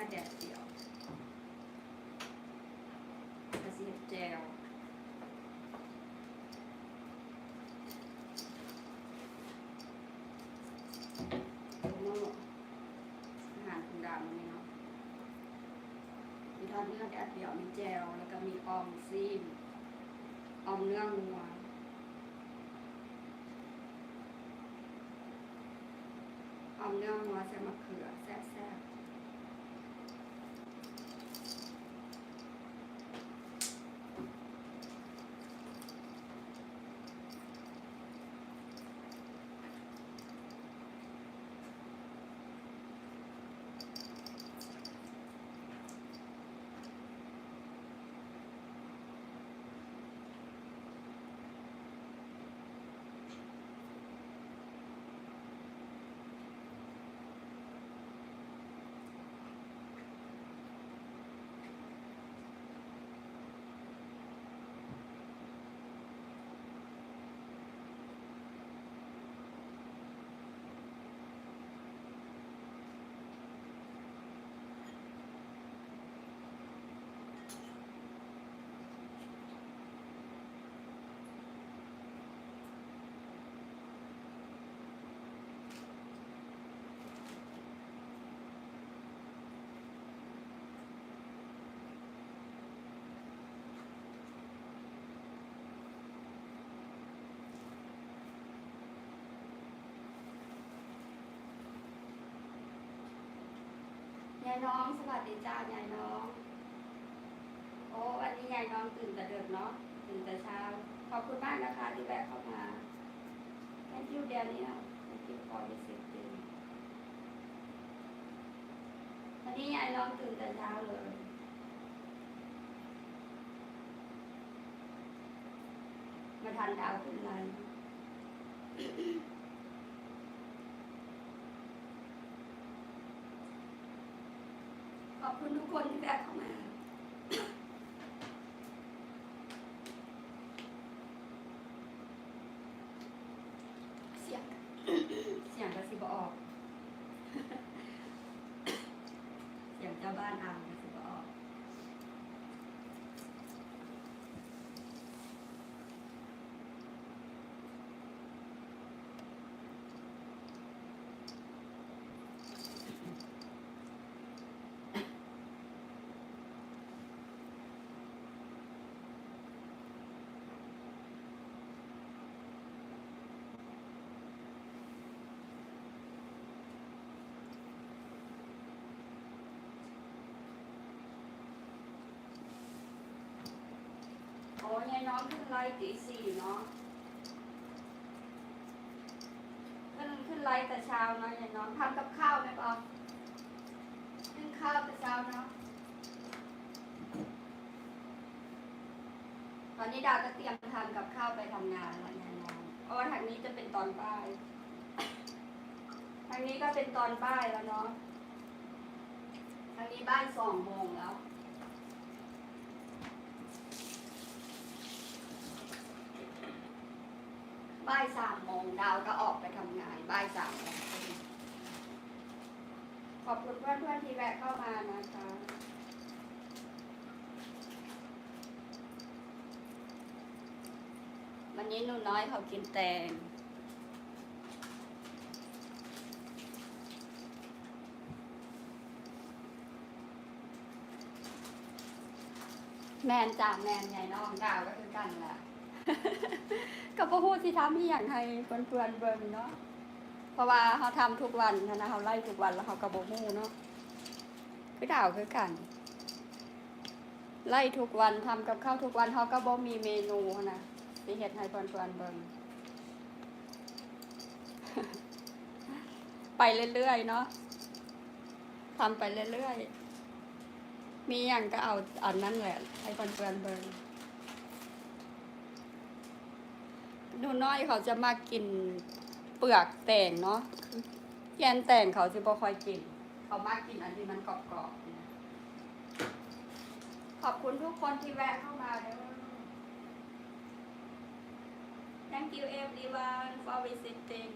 อแดดเดียวกระเทียมแจวโอ้โหอาหารคุณดาวนี่เนาะมีทอดเนื้อแดดเดียวมีแจวแล้วก็มีออมซีนออมเนื้องัวเอาเนื้องัวใส่มะเขือแซ่บๆ ยายน้องสวัสดีจ้ายายน้อง โอ้วันนี้ยายน้องตื่นแต่เดึกเนาะตื่นแต่เช้า ขอบคุณมากนะคะที่แวะเข้ามา Thank you Daniel Thank you for visiting วันนี้ยายน้องตื่นแต่เช้าเลยมาทานดาวขึ้นไร ขอบคุณทุกคนที่แวะเข้ามาเสียงเสียงกระซิบออก เสียงเจ้าบ้านอ่างกระซิบออก โองขึ้นไลฟ์ตีสี่เนาะขึ้นขึ้นไลฟ์แต่เช้าเนาะยาน้องทำกับข้าวไหมปอขึ้นข้าวแต่เช้าเนาะตอนนี้ดาวก็เตรียมทำกับข้าวไปทำงานแล้วยายน้องเพราะว่าทางนี้จะเป็นตอนบ่ายทางนี้ก็เป็นตอนบ่ายแล้วเนาะทางนี้บ่ายสองโมงแล้ว บ่ายสามโมงดาวก็ออกไปทำงานบ่ายสามโมงขอบคุณเพื่อนๆที่แวะเข้ามานะคะวันนี้หนูน้อยเขากินแตงแมนจ่าแมนใหญ่น้องดาวก็คือกันแหละ ก็บ่ฮู้สิทำอีหยังให้เพื่อนๆเบิ่งเนาะเพราะว่าเขาทำทุกวันนะเขาไล่ทุกวันแล้วเขาก็บ่ฮู้เนาะคือดาวคือกันไล่ทุกวันทำกับข้าวทุกวันเขาก็บ่มีเมนูนนะสิเฮ็ดให้เพื่อนๆเบิ่งไปเรื่อยๆเนาะทำไปเรื่อยๆ มีอย่างก็เอาอันนั้นแหละให้เพื่อนๆเบิ่ง หนูน้อยเขาจะมากินเปลือกแตงเนาะแกนแตงเขาจะบ่ค่อยกิน เขามากินอันที่มันกรอบๆนะขอบคุณทุกคนที่แวะเข้ามาด้อ Thank you everyone for visiting